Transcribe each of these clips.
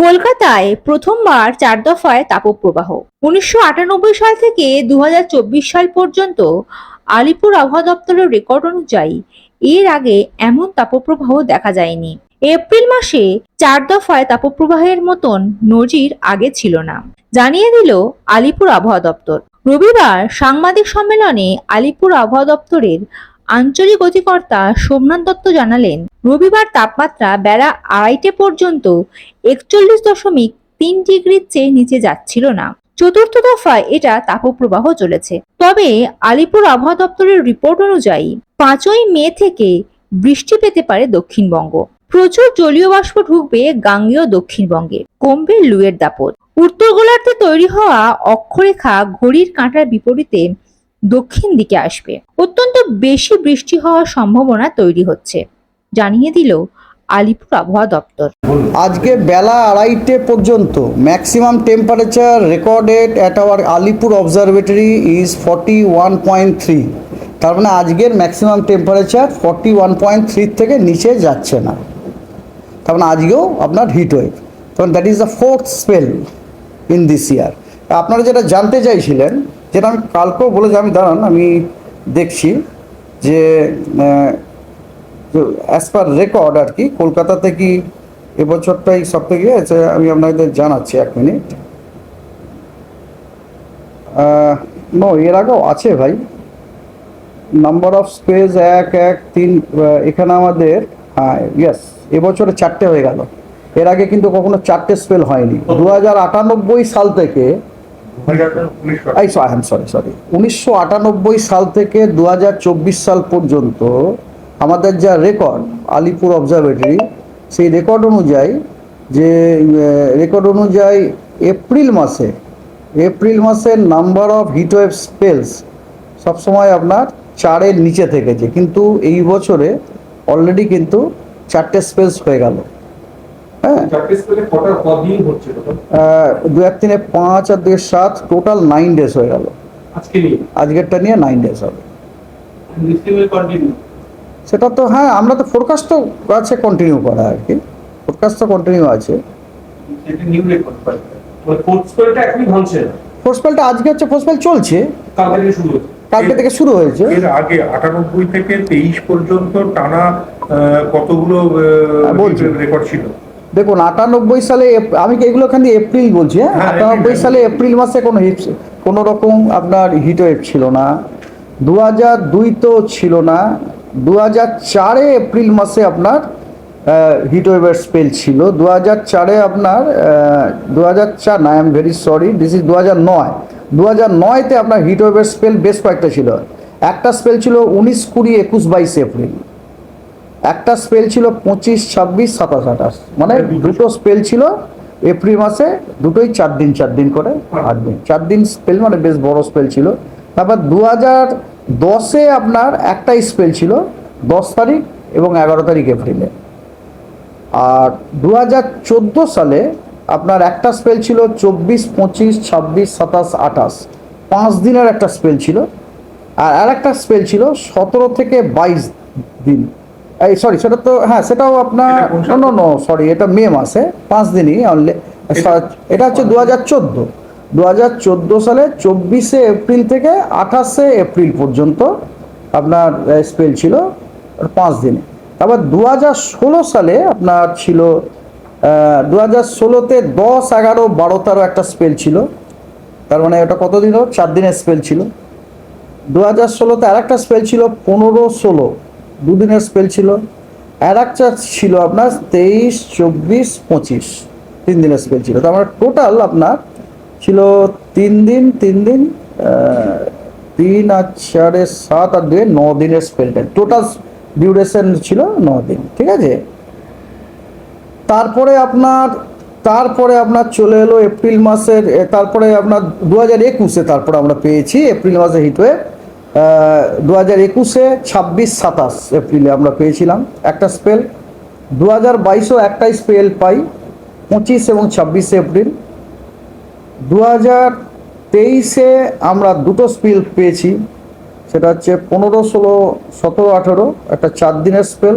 কলকাতায় প্রথমবার চার দফায় তাপপ্রবাহ। উনিশশো আটানব্বই সাল থেকে দু হাজার চব্বিশ সাল পর্যন্ত আলিপুর আবহাওয়া দপ্তরের রেকর্ড অনুযায়ী এর আগে এমন তাপপ্রবাহ দেখা যায়নি। এপ্রিল মাসে চার দফায় তাপপ্রবাহের মতন নজির আগে ছিল না। জানিয়ে দিল আলিপুর আবহাওয়া দপ্তর। রবিবার সাংবাদিক সম্মেলনে আলিপুর আবহাওয়া দপ্তরের আঞ্চলিক অধিকর্তা সোমনাথ দত্ত জানালেন, রবিবার তাপমাত্রা বেলা আড়াইটে পর্যন্ত একচল্লিশ দশমিক তিন ডিগ্রির চেয়ে নিচে যাচ্ছিল না। চতুর্থ দফায় এটা তাপপ্রবাহ চলেছে। তবে আলিপুর আবহাওয়া দপ্তরের রিপোর্ট অনুযায়ী পাঁচই মে থেকে বৃষ্টি পেতে পারে দক্ষিণবঙ্গ। প্রচুর জলীয় বাষ্প ঢুকবে গাঙ্গেয় দক্ষিণবঙ্গে, কমবে লুয়ের দাপট। উত্তর গোলার্ধে তৈরি হওয়া অক্ষরেখা ঘড়ির কাঁটার বিপরীতে দক্ষিণ দিকে আসবে। অত্যন্ত বেশি বৃষ্টি হওয়ার সম্ভাবনা তৈরি হচ্ছে, জানিয়ে দিল আলিপুর আবহাওয়া দপ্তর। আজকে বেলা আড়াইটে পর্যন্ত maximum temperature recorded at our Alipore observatory is forty one point three তার মানে আজকের maximum temperature forty one point three থেকে নিচে যাচ্ছে না। তার মানে আজকেও আপনার হিট ওয়েভ তখন that is the fourth spell in this year আপনারা যেটা জানতে চাইছিলেন যেটা আমি কালকেও বলে যে আমি দাঁড়ান আমি দেখছি যে অ্যাজ পার রেকর্ড আর কি কলকাতাতে কি এবছরটাই সব থেকে আছে আমি আপনাদের জানাচ্ছি এক মিনিট। নো এর আগেও আছে ভাই। নাম্বার অফ স্পেস এক এক তিন এখানে আমাদের হ্যাঁ ইয়েস এবছরে চারটে হয়ে গেল। এর আগে কিন্তু কখনো চারটে স্পেল হয়নি। দু হাজার আটানব্বই সাল থেকে সরি সরি উনিশশো আটানব্বই। সাল থেকে দু হাজার চব্বিশ সাল পর্যন্ত আমাদের যা রেকর্ড আলিপুর অবজারভেটরি সেই রেকর্ড অনুযায়ী যে রেকর্ড অনুযায়ী এপ্রিল মাসে এপ্রিল মাসে নাম্বার অফ হিটওয়েভ স্পেলস সবসময় আপনার চারের নিচে থেকেছে। কিন্তু এই বছরে অলরেডি কিন্তু চারটে স্পেলস হয়ে গেল। হ্যাঁ। দু এক তিনে পাঁচ আর দুই সাত টোটাল নাইন ডেজ হয়ে গেল। আজকেরটা নিয়ে নাইন ডেজ হবে। সেটা তো হ্যাঁ আমরা তো ফোরকাস্ট তো আছে কন্টিনিউ করা আর কি। ফোরকাস্ট তো কন্টিনিউ আছে। ফোর্সপেলটা আজকে হচ্ছে ফোর্সপেল চলছে। কালকে থেকে শুরু কালকে থেকে শুরু হয়েছে। এর আগে আটানব্বই থেকে তেইশ পর্যন্ত টানা কতগুলো রেকর্ড ছিল? দেখুন আটানব্বই সালে আমি এগুলো খালি এপ্রিল বলছি হ্যাঁ? হ্যাঁ, আটানব্বই সালে এপ্রিল মাসে কোনো হিট কোনো রকম আপনার হিট ওয়েভ ছিল না। দু হাজার দুই তো ছিল না। দু হাজার চারে এপ্রিল মাসে আপনার হিট ওয়েভের স্পেল ছিল। দু হাজার চারে আপনার দু হাজার চার না I am very sorry this is দু হাজার নয়। দু হাজার নয়তে আপনার হিট ওয়েভের স্পেল বেশ কয়েকটা ছিল। একটা স্পেল ছিল উনিশ কুড়ি একুশ বাইশ এপ্রিল। একটা স্পেল ছিল পঁচিশ ছাব্বিশ সাতাশ আঠাশ। মানে দুটো স্পেল ছিল এপ্রিল মাসে দুটোই চার দিন চার দিন করে আট দিন। চার দিন স্পেল মানে বেশ বড় স্পেল ছিল। তারপর দু হাজার দশে আপনার একটাই স্পেল ছিল দশ তারিখ এবং এগারো তারিখ এপ্রিলে। আর দু হাজার চোদ্দ সালে আপনার একটা স্পেল ছিল চব্বিশ পঁচিশ ছাব্বিশ সাতাশ আঠাশ। পাঁচ দিনের একটা স্পেল ছিল। আর আর একটা স্পেল ছিল সতেরো থেকে বাইশ দিন। এই সরি সেটা তো হ্যাঁ সেটাও আপনার নো নো সরি এটা মে মাসে পাঁচ দিনই অনলি এটা হচ্ছে দু হাজার চোদ্দ। দু হাজার চোদ্দ সালে চব্বিশে এপ্রিল থেকে আঠাশে এপ্রিল পর্যন্ত আপনার স্পেল ছিল পাঁচ দিনে। তারপর দু হাজার ষোলো সালে আপনার ছিল দু হাজার ষোলোতে দশ এগারো বারো তেরো একটা স্পেল ছিল। তার মানে ওটা কতদিন চার দিনের স্পেল ছিল। দু হাজার ষোলোতে আর একটা স্পেল ছিল পনেরো ষোলো। দুদিনের স্পেল ছিল। আর একটা ছিল আপনার তেইশ, চব্বিশ, পঁচিশ। তিন দিনের স্পেল ছিল। তার মানে টোটাল আপনার ছিল তিন দিন তিন দিন তিন আর চারে সাত আর দুয়ে ন দিনের স্পেলটা টোটাল ডিউরেশন ছিল ন দিন, ঠিক আছে? তারপরে আপনার তারপরে আপনার চলে এলো এপ্রিল মাসের তারপরে আপনার দু হাজার একুশে তারপরে আমরা পেয়েছি এপ্রিল মাসে হিটওয়ে দু হাজার একুশে ছাব্বিশ সাতাশ এপ্রিলে আমরা পেয়েছিলাম একটা স্পেল দু হাজার বাইশেও একটাই স্পেল পাই, পঁচিশ এবং ছাব্বিশে এপ্রিল। দু হাজার তেইশে আমরা দুটো স্পেল পেয়েছি, সেটা হচ্ছে পনেরো, ষোলো, সতেরো, আঠেরো, একটা চার দিনের স্পেল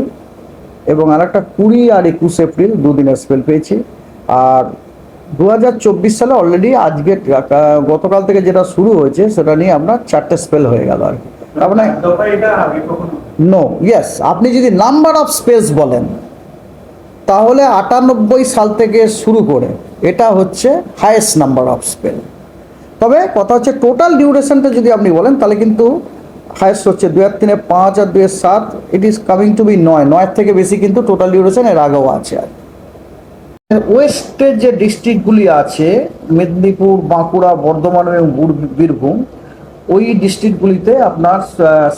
এবং আর একটা কুড়ি আর একুশ এপ্রিল দুদিনের স্পেল পেয়েছি। আর দু হাজার চব্বিশ সালে অলরেডি আজকে গতকাল থেকে যেটা শুরু হয়েছে সেটা নিয়ে আপনার চারটে স্পেল হয়ে গেল আর কি। কখনো নো ইয়েস আপনি যদি নাম্বার অফ স্পেস বলেন তাহলে আটানব্বই সাল থেকে শুরু করে এটা হচ্ছে হায়েস্ট নাম্বার অফ স্পেল তবে কথা হচ্ছে টোটাল ডিউরেশনটা যদি আপনি বলেন তাহলে কিন্তু হায়েস্ট হচ্ছে দু হাজার তিনে পাঁচ আর দু আর সাত it is coming to be নয়। নয়ের থেকে বেশি কিন্তু টোটাল ডিউরেশন এর আগেও আছে আর ওয়েস্টের যে ডিস্ট্রিক্টগুলি আছে, মেদিনীপুর, বাঁকুড়া, বর্ধমান এবং বীরভূম, ওই ডিস্ট্রিক্টগুলিতে আপনার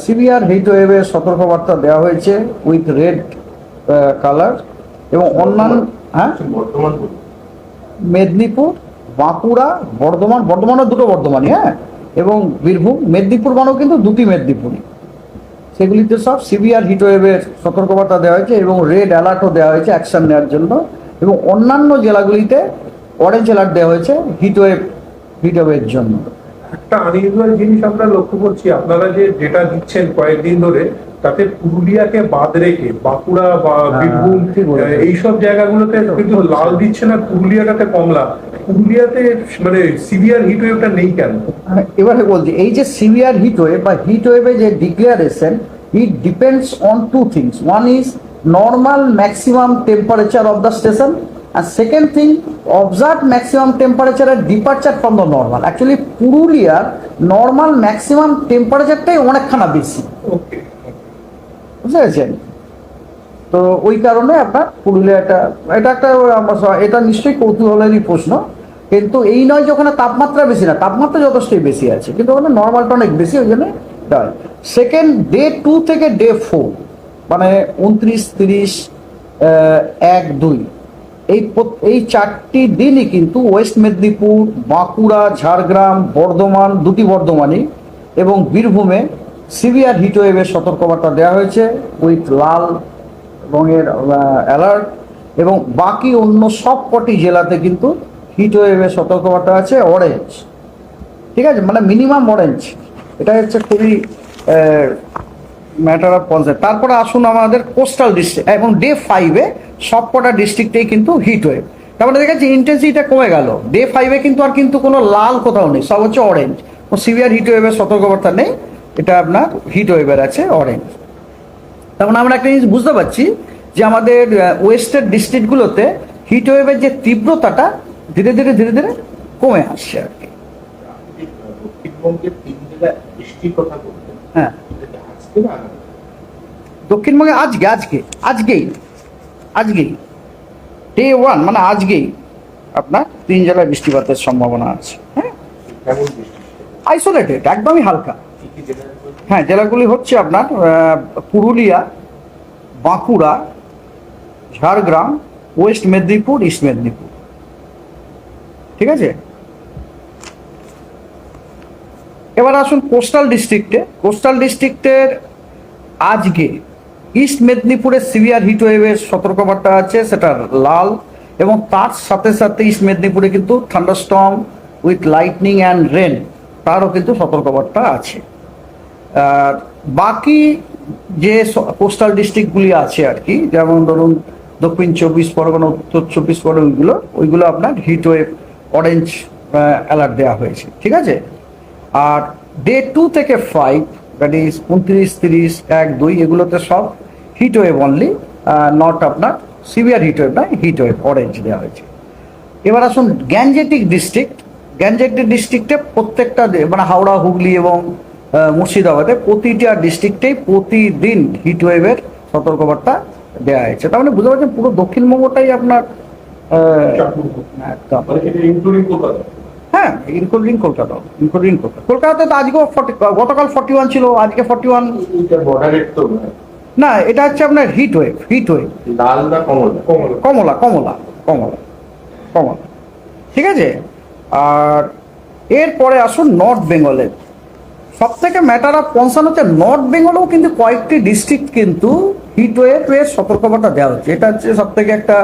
সিভিয়ার হিট ওয়েভের সতর্কবার্তা দেওয়া হয়েছে উইথ রেড কালার এবং অন্যান্য হ্যাঁ? মেদিনীপুর, বাঁকুড়া, বর্ধমান, বর্ধমানও দুটো বর্ধমানই হ্যাঁ? এবং বীরভূম, মেদিনীপুর মানেও কিন্তু দুটি মেদিনীপুরই। সেগুলিতে সব সিভিয়ার হিটওয়েভের সতর্কবার্তা দেওয়া হয়েছে এবং রেড অ্যালার্টও দেওয়া হয়েছে অ্যাকশন নেওয়ার জন্য। এবং অন্যান্য জেলাগুলিতে অরেঞ্জ অ্যালার্ট দেওয়া হয়েছে হিটওয়েভ হিটওয়েভের জন্য। একটা আনইউজুয়াল জিনিস আমরা লক্ষ্য করছি আপনারা যে ডেটা দিচ্ছেন কয়েকদিন ধরে তাতে পুরুলিয়াকে বাদ রেখে বাঁকুড়া বা হ্যাঁ, বীরভূম বলেছেন। আহ, এইসব জায়গাগুলোতে কিন্তু লাল দিচ্ছে না পুরুলিয়াটাতে কমলা। পুরুলিয়াতে মানে সিভিয়ার হিট ওয়েভটা নেই কেন? হ্যাঁ, এবারে বলছি এই যে সিভিয়ার হিট ওয়েভ বা হিট ওয়েভে যে declaration it depends on two things one is normal maximum temperature of the station R second thing observe maximum টেম্পারেচারের departure from the normal actually পুরুলিয়ার নর্মাল ম্যাক্সিমাম টেম্পারেচারটাই অনেকখানা বেশি। বুঝতে পেরেছেন? তো ওই কারণে আপনার পুরুলিয়াটা এটা একটা আমার স- এটা নিশ্চয়ই কৌতূহলেরই প্রশ্ন। কিন্তু এই নয় যে ওখানে তাপমাত্রা বেশি না তাপমাত্রা যথেষ্টই বেশি আছে। কিন্তু ওখানে নর্মালটা অনেক বেশি ওই জন্য সেকেন্ড ডে টু থেকে ডে ফোর মানে উনত্রিশ, তিরিশ এক, দুই। এই এই চারটি দিনই কিন্তু ওয়েস্ট মেদিনীপুর, বাঁকুড়া, ঝাড়গ্রাম, বর্ধমান, দুটি বর্ধমানই এবং বীরভূমে সিভিয়ার হিটওয়েভের সতর্কবার্তা দেওয়া হয়েছে উইথ লাল রঙের অ্যালার্ট এবং বাকি অন্য সব কটি জেলাতে কিন্তু হিটওয়েভের সতর্কবার্তা আছে অরেঞ্জ। ঠিক আছে? মানে মিনিমাম অরেঞ্জ। এটা হচ্ছে খুবই ম্যাটার অফ কনসেপ্ট তারপরে আসুন আমাদের কোস্টাল ডিস্ট্রিক্ট এবং ডে ফাইভে সবকটা ডিস্ট্রিক্টেই কিন্তু হিট ওয়েভ তারপরে দেখা যাচ্ছে ইন্টেন্সিটিটা কমে গেল। ডে ফাইভে কিন্তু আর কিন্তু কোনো লাল কোথাও নেই সব হচ্ছে অরেঞ্জ ও সিভিয়ার হিট ওয়েভের সতর্কবার্তা নেই এটা আপনার হিট ওয়েভের আছে অরেঞ্জ তখন আমরা একটা জিনিস বুঝতে পারছি যে আমাদের ওয়েস্টের ডিস্ট্রিক্টগুলোতে হিট ওয়েভের যে তীব্রতাটা ধীরে ধীরে ধীরে ধীরে কমে আসছে আর কি। হ্যাঁ। দক্ষিণবঙ্গে আজকে আজকে আজকেই আজকেই। ডে ওয়ান মানে আজকেই আপনার তিন জেলায় বৃষ্টিপাতের সম্ভাবনা আছে হ্যাঁ? আইসোলেটেড একদমই হালকা? হ্যাঁ জেলাগুলি হচ্ছে আপনার পুরুলিয়া বাঁকুড়া ঝাড়গ্রাম ওয়েস্ট মেদিনীপুর ইস্ট মেদিনীপুর। ঠিক আছে? এবার আসুন কোস্টাল ডিস্ট্রিক্টে। কোস্টাল ডিস্ট্রিক্টের আজকে ইস্ট মেদিনীপুরের সিভিয়ার হিট ওয়েভের সতর্কবার্তা আছে, সেটা লাল। এবং তার সাথে সাথে ইস্ট মেদিনীপুরে কিন্তু thunderstorm with lightning and rain, তারও কিন্তু সতর্কবার্তা আছে। আর বাকি যে কোস্টাল ডিস্ট্রিক্টগুলি আছে আর কি, যেমন ধরুন দক্ষিণ চব্বিশ পরগনা, উত্তর চব্বিশ পরগনা, ওইগুলো ওইগুলো আপনার হিট ওয়েভ, অরেঞ্জ অ্যালার্ট দেওয়া হয়েছে, ঠিক আছে? আর ডে টু থেকে ফাইভ দ্যাট ইজ উনত্রিশ তিরিশ এক দুই এগুলোতে সব হিট ওয়েভ অনলি নট আপনার সিভিয়ার হিট ওয়েভ নয় হিট ওয়েভ অরেঞ্জ দেওয়া হয়েছে। এবার আসুন গ্যাঞ্জেটিক ডিস্ট্রিক্ট গ্যাঞ্জেটিক ডিস্ট্রিক্টে প্রত্যেকটা মানে হাওড়া হুগলি এবং মুর্শিদাবাদে প্রতিটা ডিস্ট্রিক্টেই প্রতিদিন হিট ওয়েভের সতর্কবার্তা দেওয়া হয়েছে। তার মানে বুঝতে পারছেন পুরো দক্ষিণবঙ্গটাই আপনার একদম। হ্যাঁ ইনক্লুডিং কলকাতা ইনক্লুডিং কলকাতা। কলকাতাতে তো আজকেও গতকাল ফর্টি ওয়ান ছিল আজকে ফর্টি ওয়ান। না এটা হচ্ছে আপনার হিট ওয়েভ হিট ওয়েভ লাল না কমলা? কমলা কমলা কমলা কমলা ঠিক আছে? আর এরপরে আসুন নর্থ বেঙ্গলের সব থেকে ম্যাটার অফ কনসার্ন হচ্ছে নর্থ বেঙ্গলেও কিন্তু কয়েকটি ডিস্ট্রিক্ট কিন্তু হিট ওয়েভের সতর্কবার্তা দেওয়া হচ্ছে। এটা হচ্ছে সব থেকে একটা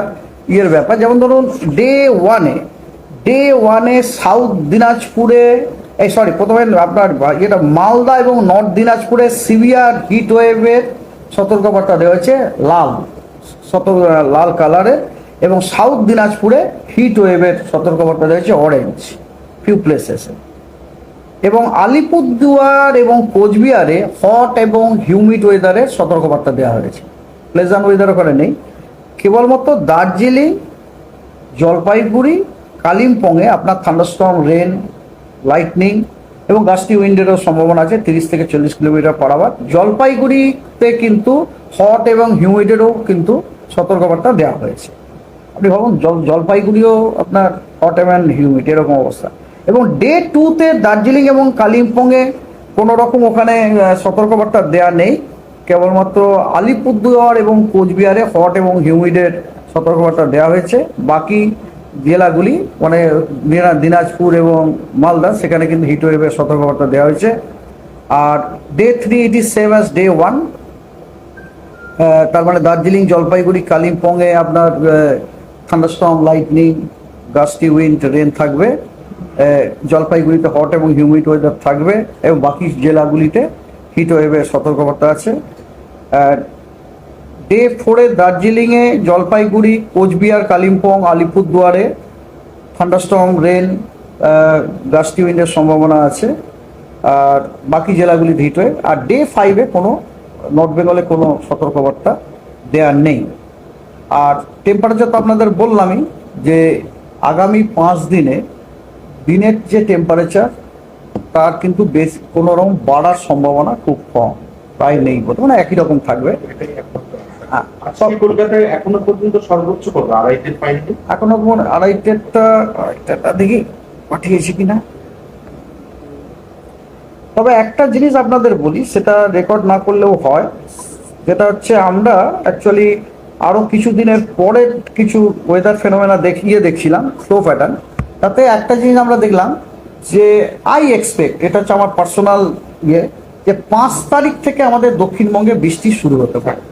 ইয়ের ব্যাপার। যেমন ধরুন ডে ওয়ানে ডে ওয়ানে সাউথ দিনাজপুরে এই সরি প্রথমে আপনার এটা মালদা এবং নর্থ দিনাজপুরে সিভিয়ার হিট ওয়েভের সতর্কবার্তা দেওয়া হয়েছে, লাল, সতর্ক, লাল কালারের এবং সাউথ দিনাজপুরে হিট ওয়েভের সতর্কবার্তা দেওয়া হয়েছে অরেঞ্জ ফিউ প্লেসেসে এবং আলিপুরদুয়ার এবং কোচবিহারে হট এবং হিউমিড ওয়েদারের সতর্কবার্তা দেওয়া হয়েছে। প্লেজান্ট ওয়েদার ওখানে নেই। কেবলমাত্র দার্জিলিং, জলপাইগুড়ি কালিম্পংয়ে আপনার থান্ডারস্টর্ম রেন লাইটনিং এবং গাছটি উইন্ডেরও সম্ভাবনা আছে, তিরিশ থেকে চল্লিশ কিলোমিটার পার আওয়ার জলপাইগুড়িতে কিন্তু হট এবং হিউমিডেরও কিন্তু সতর্কবার্তা দেওয়া হয়েছে। আপনি ভাবুন, জল, জলপাইগুড়িও আপনার হট এবং হিউমিড এরকম অবস্থা। এবং ডে টুতে দার্জিলিং এবং কালিম্পংয়ে কোনো রকম ওখানে সতর্কবার্তা দেওয়া নেই। কেবলমাত্র আলিপুরদুয়ার এবং কোচবিহারে হট এবং হিউমিডের সতর্কবার্তা দেওয়া হয়েছে। বাকি জেলাগুলি মানে দিনাজপুর এবং মালদা, সেখানে কিন্তু হিট ওয়েভের সতর্কবার্তা দেওয়া হয়েছে। আর day three it is same as day one তার মানে দার্জিলিং, জলপাইগুড়ি, কালিম্পংয়ে আপনার thunderstorm lightning gusty wind rain থাকবে। জলপাইগুড়িতে হট এবং হিউমিড ওয়েদার থাকবে এবং বাকি জেলাগুলিতে হিট ওয়েভের সতর্কবার্তা আছে। ডে ফোরে দার্জিলিংয়ে জলপাইগুড়ি কোচবিহার কালিম্পং আলিপুরদুয়ারে থান্ডারস্টর্ম রেন গাস্টি উইন্ডের সম্ভাবনা আছে। আর বাকি জেলাগুলি হিট ওয়েভ আর ডে ফাইভে কোনো নর্থ বেঙ্গলে কোনো সতর্কবার্তা দেওয়ার নেই। আর টেম্পারেচার তো আপনাদের বললামই যে আগামী পাঁচ দিনে দিনের যে টেম্পারেচার তার কিন্তু বেশ কোনোরকম বাড়ার সম্ভাবনা খুব কম। প্রায় নেই বলতে মানে একই রকম থাকবে। হ্যাঁ, কলকাতায় এখনও পর্যন্ত সর্বোচ্চ এখনও দেখি পাঠিয়েছি তবে একটা জিনিস আপনাদের বলি, সেটা রেকর্ড না করলেও হয়। যেটা হচ্ছে আমরা অ্যাকচুয়ালি আরও কিছু দিনের পরে কিছু ওয়েদার ফেনোমেনা দেখিয়ে দেখছিলাম ফ্লো প্যাটার্ন তাতে একটা জিনিস আমরা দেখলাম যে আই এক্সপেক্ট এটা হচ্ছে আমার পার্সোনাল ইয়ে যে পাঁচ তারিখ থেকে আমাদের দক্ষিণবঙ্গে বৃষ্টি শুরু হতে পারে।